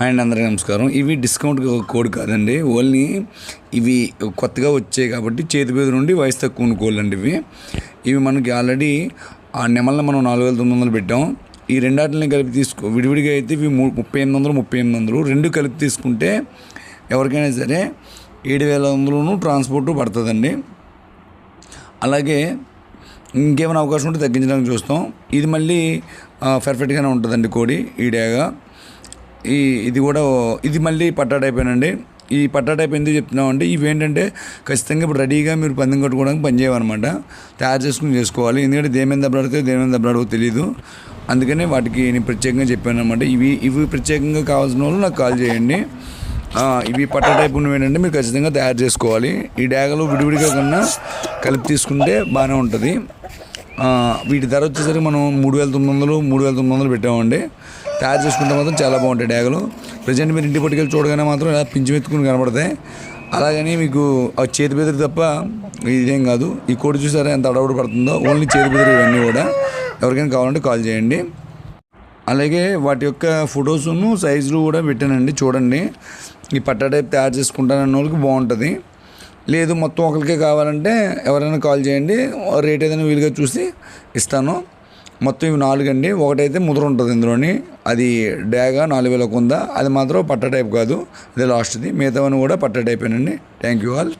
And అందరికీ నమస్కారం. ఇవి డిస్కౌంట్ కోడ్ కాదండి. ఓన్లీ ఇవి కొత్తగా వచ్చాయి కాబట్టి చేతి పేద నుండి వయసు తక్కువ కోళ్ళు అండి ఇవి. ఇవి మనకి ఆల్రెడీ ఆ నెమల్ని మనం నాలుగు వేల తొమ్మిది వందలు పెట్టాం. ఈ రెండాటిని కలిపి తీసుకో విడివిడిగా అయితే ఇవి ము- ముప్పై ఎనిమిది వందలు ముప్పై ఎనిమిది వందలు రెండు కలిపి తీసుకుంటే ఎవరికైనా సరే ఏడు వేల వందలను ట్రాన్స్పోర్ట్ పడుతుందండి. అలాగే ఇంకేమైనా అవకాశం ఉంటే తగ్గించడానికి చూస్తాం. ఇది మళ్ళీ పర్ఫెక్ట్గానే ఉంటుందండి కోడి ఈ డేగా. ఈ ఇది కూడా ఇది మళ్ళీ పట్టా టైప్ ఏనండి ఈ పట్టా టైప్ ఎందుకు చెప్తున్నామంటే ఇవి ఏంటంటే ఖచ్చితంగా ఇప్పుడు రెడీగా మీరు పందెం కట్టుకోవడానికి పనిచేయమన్నమాట తయారు చేసుకుని చేసుకోవాలి. ఎందుకంటే దేని దెబ్బలాడితే దేని దెబ్బలాడో తెలియదు అందుకనే వాటికి నేను ప్రత్యేకంగా చెప్పాను అనమాట ఇవి ఇవి ప్రత్యేకంగా కావాల్సిన వాళ్ళు నాకు కాల్ చేయండి. ఇవి పట్ట టైప్ ఉన్నవి ఏంటంటే మీరు ఖచ్చితంగా తయారు చేసుకోవాలి. ఈ డ్యాగలో విడివిడిగా కన్నా కలిపి తీసుకుంటే బాగానే ఉంటుంది. వీటి ధర వచ్చేసరికి మనం మూడు వేల తొమ్మిది వందలు మూడు వేల తొమ్మిది వందలు పెట్టామండి. తయారు చేసుకుంటే మాత్రం చాలా బాగుంటాయి డ్యాగులు. ప్రజెంట్ మీరు ఇంటి పట్టుకెళ్ళి చూడగానే మాత్రం ఇలా పింఛమెత్తుకుని కనబడతాయి. అలాగని మీకు ఆ చేతి బెదిరి తప్ప ఇదేం కాదు. ఈ కోడి చూసారా ఎంత అడవుడు పడుతుందో? ఓన్లీ చేతి బెదిరి ఇవన్నీ కూడా. ఎవరికైనా కావాలంటే కాల్ చేయండి. అలాగే వాటి యొక్క ఫొటోస్ను సైజులు కూడా పెట్టానండి. చూడండి. ఈ పట్టా టైప్ తయారు చేసుకుంటానన్న వాళ్ళకి బాగుంటుంది. లేదు మొత్తం ఒకరికే కావాలంటే ఎవరైనా కాల్ చేయండి రేట్ ఏదైనా వీలుగా చూసి ఇస్తాను. మొత్తం ఇవి నాలుగు అండి ఒకటైతే ముద్ర ఉంటుంది ఇందులోని. అది డ్యాగా నాలుగు వేలకు ఉందా అది మాత్రం పట్ట టైప్ కాదు. అది లాస్ట్ది. మిగతావన్నీ కూడా పట్ట టైపేనండి. Thank you all.